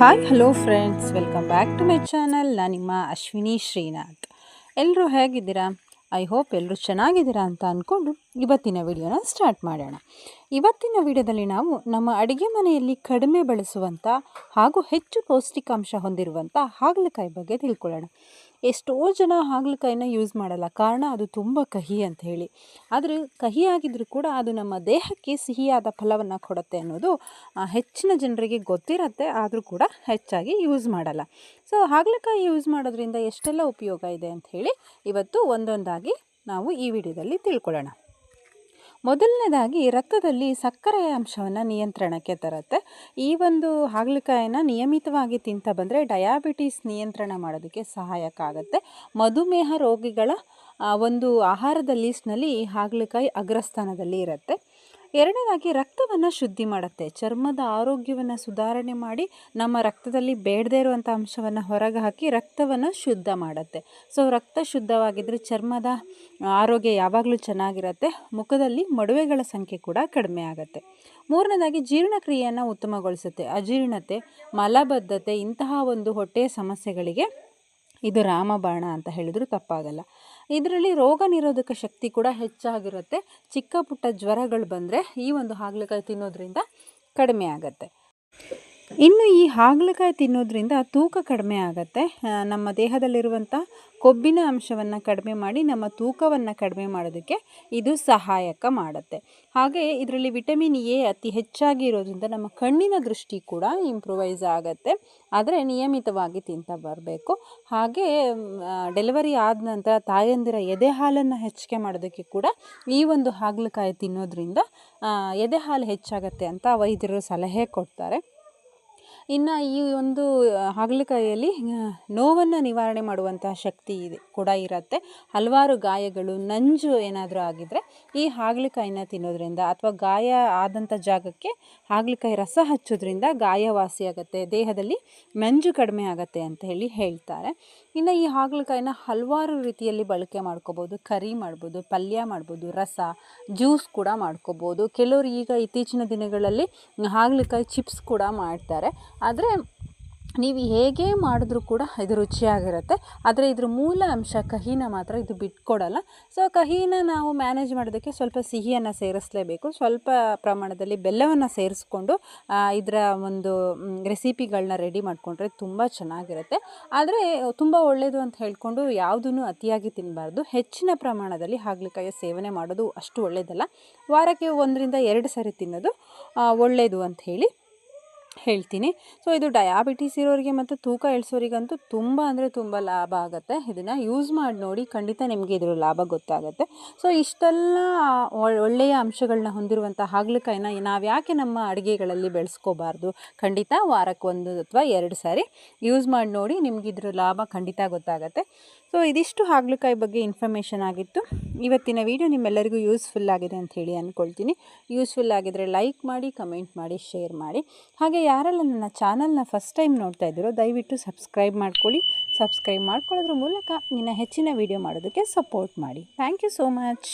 Hi, hello friends. Welcome back to my channel. ನಾನು ನಿಮ್ಮ ಅಶ್ವಿನಿ ಶ್ರೀನಾಥ್. ಎಲ್ಲರೂ ಹೇಗಿದ್ದೀರಾ? ಐ ಹೋಪ್ ಎಲ್ಲರೂ ಚೆನ್ನಾಗಿದ್ದೀರಾ ಅಂತ ಅಂದ್ಕೊಂಡು ಇವತ್ತಿನ ವಿಡಿಯೋನ ಸ್ಟಾರ್ಟ್ ಮಾಡೋಣ. ಇವತ್ತಿನ ವಿಡಿಯೋದಲ್ಲಿ ನಾವು ನಮ್ಮ ಅಡುಗೆ ಮನೆಯಲ್ಲಿ ಕಡಿಮೆ ಬಳಸುವಂಥ ಹಾಗೂ ಹೆಚ್ಚು ಪೌಷ್ಟಿಕಾಂಶ ಹೊಂದಿರುವಂಥ ಹಾಗಲಕಾಯಿ ಬಗ್ಗೆ ತಿಳ್ಕೊಳ್ಳೋಣ. ಎಷ್ಟೋ ಜನ ಹಾಗಲಕಾಯಿನ ಯೂಸ್ ಮಾಡಲ್ಲ. ಕಾರಣ ಅದು ತುಂಬ ಕಹಿ ಅಂತ ಹೇಳಿ. ಆದರೆ ಕಹಿಯಾಗಿದ್ದರೂ ಕೂಡ ಅದು ನಮ್ಮ ದೇಹಕ್ಕೆ ಸಿಹಿಯಾದ ಫಲವನ್ನು ಕೊಡುತ್ತೆ ಅನ್ನೋದು ಹೆಚ್ಚಿನ ಜನರಿಗೆ ಗೊತ್ತಿರತ್ತೆ. ಆದರೂ ಕೂಡ ಹೆಚ್ಚಾಗಿ ಯೂಸ್ ಮಾಡಲ್ಲ. ಸೊ ಹಾಗಲಕಾಯಿ ಯೂಸ್ ಮಾಡೋದ್ರಿಂದ ಎಷ್ಟೆಲ್ಲ ಉಪಯೋಗ ಇದೆ ಅಂತ ಹೇಳಿ ಇವತ್ತು ಒಂದೊಂದಾಗಿ ನಾವು ಈ ವಿಡಿಯೋದಲ್ಲಿ ತಿಳ್ಕೊಳ್ಳೋಣ. ಮೊದಲನೇದಾಗಿ ರಕ್ತದಲ್ಲಿ ಸಕ್ಕರೆಯ ಅಂಶವನ್ನು ನಿಯಂತ್ರಣಕ್ಕೆ ತರುತ್ತೆ. ಈ ಒಂದು ಹಾಗಲಕಾಯಿನ ನಿಯಮಿತವಾಗಿ ತಿಂತ ಬಂದರೆ ಡಯಾಬಿಟಿಸ್ ನಿಯಂತ್ರಣ ಮಾಡೋದಕ್ಕೆ ಸಹಾಯಕ ಆಗುತ್ತೆ ಮಧುಮೇಹ ರೋಗಿಗಳ ಒಂದು ಆಹಾರದ ಲೀಸ್ಟ್ನಲ್ಲಿ ಹಾಗಲಕಾಯಿ ಅಗ್ರಸ್ಥಾನದಲ್ಲಿ ಇರುತ್ತೆ. ಎರಡನೇದಾಗಿ ರಕ್ತವನ್ನು ಶುದ್ಧಿ ಮಾಡುತ್ತೆ. ಚರ್ಮದ ಆರೋಗ್ಯವನ್ನು ಸುಧಾರಣೆ ಮಾಡಿ ನಮ್ಮ ರಕ್ತದಲ್ಲಿ ಬೇಡದೇ ಇರುವಂಥ ಅಂಶವನ್ನು ಹೊರಗೆ ಹಾಕಿ ರಕ್ತವನ್ನು ಶುದ್ಧ ಮಾಡುತ್ತೆ. ಸೊ ರಕ್ತ ಶುದ್ಧವಾಗಿದ್ದರೆ ಚರ್ಮದ ಆರೋಗ್ಯ ಯಾವಾಗಲೂ ಚೆನ್ನಾಗಿರುತ್ತೆ. ಮುಖದಲ್ಲಿ ಮಡುವೆಗಳ ಸಂಖ್ಯೆ ಕೂಡ ಕಡಿಮೆ ಆಗುತ್ತೆ. ಮೂರನೇದಾಗಿ ಜೀರ್ಣಕ್ರಿಯೆಯನ್ನು ಉತ್ತಮಗೊಳಿಸುತ್ತೆ. ಅಜೀರ್ಣತೆ, ಮಲಬದ್ಧತೆ ಇಂತಹ ಒಂದು ಹೊಟ್ಟೆಯ ಸಮಸ್ಯೆಗಳಿಗೆ ಇದು ರಾಮಬಾಣ ಅಂತ ಹೇಳಿದ್ರು ತಪ್ಪಾಗಲ್ಲ. ಇದರಲ್ಲಿ ರೋಗ ನಿರೋಧಕ ಶಕ್ತಿ ಕೂಡ ಹೆಚ್ಚಾಗಿರುತ್ತೆ. ಚಿಕ್ಕ ಪುಟ್ಟ ಜ್ವರಗಳು ಬಂದರೆ ಈ ಒಂದು ಹಾಗಲಕಾಯಿ ತಿನ್ನೋದ್ರಿಂದ ಕಡಿಮೆ ಆಗುತ್ತೆ. ಇನ್ನು ಈ ಹಾಗಲಕಾಯಿ ತಿನ್ನೋದ್ರಿಂದ ತೂಕ ಕಡಿಮೆ ಆಗುತ್ತೆ. ನಮ್ಮ ದೇಹದಲ್ಲಿರುವಂಥ ಕೊಬ್ಬಿನ ಅಂಶವನ್ನು ಕಡಿಮೆ ಮಾಡಿ ನಮ್ಮ ತೂಕವನ್ನು ಕಡಿಮೆ ಮಾಡೋದಕ್ಕೆ ಇದು ಸಹಾಯಕ ಮಾಡುತ್ತೆ. ಹಾಗೆ ಇದರಲ್ಲಿ ವಿಟಮಿನ್ ಎ ಅತಿ ಹೆಚ್ಚಾಗಿ ಇರೋದ್ರಿಂದ ನಮ್ಮ ಕಣ್ಣಿನ ದೃಷ್ಟಿ ಕೂಡ ಇಂಪ್ರೂವೈಸ್ ಆಗುತ್ತೆ. ಆದರೆ ನಿಯಮಿತವಾಗಿ ತಿಂತಾ ಬರಬೇಕು. ಹಾಗೆ ಡೆಲಿವರಿ ಆದ ನಂತರ ತಾಯಂದಿರ ಎದೆ ಹಾಲನ್ನು ಹೆಚ್ಚಿಗೆ ಮಾಡೋದಕ್ಕೆ ಕೂಡ ಈ ಒಂದು ಹಾಗಲಕಾಯಿ ತಿನ್ನೋದ್ರಿಂದ ಎದೆ ಹಾಲು ಹೆಚ್ಚಾಗತ್ತೆ ಅಂತ ವೈದ್ಯರು ಸಲಹೆ ಕೊಡ್ತಾರೆ. ಇನ್ನು ಈ ಒಂದು ಹಾಗಲಕಾಯಲ್ಲಿ ನೋವನ್ನು ನಿವಾರಣೆ ಮಾಡುವಂತಹ ಶಕ್ತಿ ಇದೆ, ಕೂಡ ಇರುತ್ತೆ. ಹಲವಾರು ಗಾಯಗಳು, ನಂಜು ಏನಾದರೂ ಆಗಿದ್ದರೆ ಈ ಹಾಗಲಕಾಯಿನ ತಿನ್ನೋದ್ರಿಂದ ಅಥವಾ ಗಾಯ ಆದಂಥ ಜಾಗಕ್ಕೆ ಹಾಗಲಕಾಯಿ ರಸ ಹಚ್ಚೋದ್ರಿಂದ ಗಾಯ ವಾಸಿಯಾಗುತ್ತೆ ದೇಹದಲ್ಲಿ ನಂಜು ಕಡಿಮೆ ಆಗುತ್ತೆ ಅಂತ ಹೇಳಿ ಹೇಳ್ತಾರೆ. ಇನ್ನು ಈ ಹಾಗಲಕಾಯಿನ ಹಲವಾರು ರೀತಿಯಲ್ಲಿ ಬಳಕೆ ಮಾಡ್ಕೋಬೋದು, ಕರಿ ಮಾಡ್ಬೋದು, ಪಲ್ಯ ಮಾಡ್ಬೋದು, ರಸ, ಜ್ಯೂಸ್ ಕೂಡ ಮಾಡ್ಕೋಬೋದು. ಕೆಲವರು ಈಗ ಇತ್ತೀಚಿನ ದಿನಗಳಲ್ಲಿ ಹಾಗಲಕಾಯಿ ಚಿಪ್ಸ್ ಕೂಡ ಮಾಡ್ತಾರೆ. ಆದರೆ ನೀವು ಹೇಗೆ ಮಾಡಿದ್ರೂ ಕೂಡ ಇದು ರುಚಿಯಾಗಿರುತ್ತೆ. ಆದರೆ ಇದ್ರ ಮೂಲ ಅಂಶ ಕಹಿನ ಮಾತ್ರ ಇದು ಬಿಟ್ಕೊಡಲ್ಲ. ಸೊ ಕಹಿನ ನಾವು ಮ್ಯಾನೇಜ್ ಮಾಡೋದಕ್ಕೆ ಸ್ವಲ್ಪ ಸಿಹಿಯನ್ನು ಸೇರಿಸಲೇಬೇಕು. ಸ್ವಲ್ಪ ಪ್ರಮಾಣದಲ್ಲಿ ಬೆಲ್ಲವನ್ನು ಸೇರಿಸ್ಕೊಂಡು ಇದರ ಒಂದು ರೆಸಿಪಿಗಳನ್ನ ರೆಡಿ ಮಾಡಿಕೊಂಡ್ರೆ ತುಂಬ ಚೆನ್ನಾಗಿರುತ್ತೆ. ಆದರೆ ತುಂಬ ಒಳ್ಳೆಯದು ಅಂತ ಹೇಳಿಕೊಂಡು ಯಾವುದೂ ಅತಿಯಾಗಿ ತಿನ್ನಬಾರ್ದು ಹೆಚ್ಚಿನ ಪ್ರಮಾಣದಲ್ಲಿ ಹಾಗಲಕಾಯಿಯ ಸೇವನೆ ಮಾಡೋದು ಅಷ್ಟು ಒಳ್ಳೆಯದಲ್ಲ ವಾರಕ್ಕೆ ಒಂದರಿಂದ ಎರಡು ಸರಿ ತಿನ್ನೋದು ಒಳ್ಳೆಯದು ಅಂತ ಹೇಳಿ. ಹೇಳ್ತೀನಿ. ಸೊ ಇದು ಡಯಾಬಿಟೀಸ್ ಇರೋರಿಗೆ ಮತ್ತು ತೂಕ ಇಳಿಸೋರಿಗಂತೂ ತುಂಬ ಅಂದರೆ ತುಂಬ ಲಾಭ ಆಗುತ್ತೆ. ಇದನ್ನು ಯೂಸ್ ಮಾಡಿ ನೋಡಿ ಖಂಡಿತ ನಿಮಗೆ ಇದರ ಲಾಭ ಗೊತ್ತಾಗುತ್ತೆ. ಸೊ ಇಷ್ಟೆಲ್ಲ ಒಳ್- ಒಳ್ಳೆಯ ಅಂಶಗಳನ್ನ ಹೊಂದಿರುವಂಥ ಹಾಗಲಕಾಯಿನ ನಾವು ಯಾಕೆ ನಮ್ಮ ಅಡುಗೆಗಳಲ್ಲಿ ಬೆಳೆಸ್ಕೋಬಾರ್ದು? ಖಂಡಿತ ವಾರಕ್ಕೆ ಒಂದು ಅಥವಾ ಎರಡು ಸಾರಿ ಯೂಸ್ ಮಾಡಿ ನೋಡಿ ನಿಮ್ಗೆ ಇದ್ರ ಲಾಭ ಖಂಡಿತ ಗೊತ್ತಾಗುತ್ತೆ. ಸೊ ಇದಿಷ್ಟು ಹಾಗಲಕಾಯಿ ಬಗ್ಗೆ ಇನ್ಫಾರ್ಮೇಷನ್ ಆಗಿತ್ತು. ಇವತ್ತಿನ ವಿಡಿಯೋ ನಿಮ್ಮೆಲ್ಲರಿಗೂ ಯೂಸ್ಫುಲ್ ಆಗಿದೆ ಅಂತ ಹೇಳಿ ಅಂದ್ಕೊಳ್ತೀನಿ ಯೂಸ್ಫುಲ್ ಆಗಿದ್ರೆ ಲೈಕ್ ಮಾಡಿ ಕಮೆಂಟ್ ಮಾಡಿ ಶೇರ್ ಮಾಡಿ. ಹಾಗೆ ಯಾರೆಲ್ಲ ನನ್ನ ಚಾನಲ್ನ ಫಸ್ಟ್ ಟೈಮ್ ನೋಡ್ತಾ ಇದ್ದೀರೋ, ದಯವಿಟ್ಟು ಸಬ್ಸ್ಕ್ರೈಬ್ ಮಾಡ್ಕೊಳ್ಳಿ. ಸಬ್ಸ್ಕ್ರೈಬ್ ಮಾಡ್ಕೊಳ್ಳೋದ್ರ ಮೂಲಕ ನಿನ್ನ ಹೆಚ್ಚಿನ ವೀಡಿಯೋ ಮಾಡೋದಕ್ಕೆ ಸಪೋರ್ಟ್ ಮಾಡಿ. Thank you so much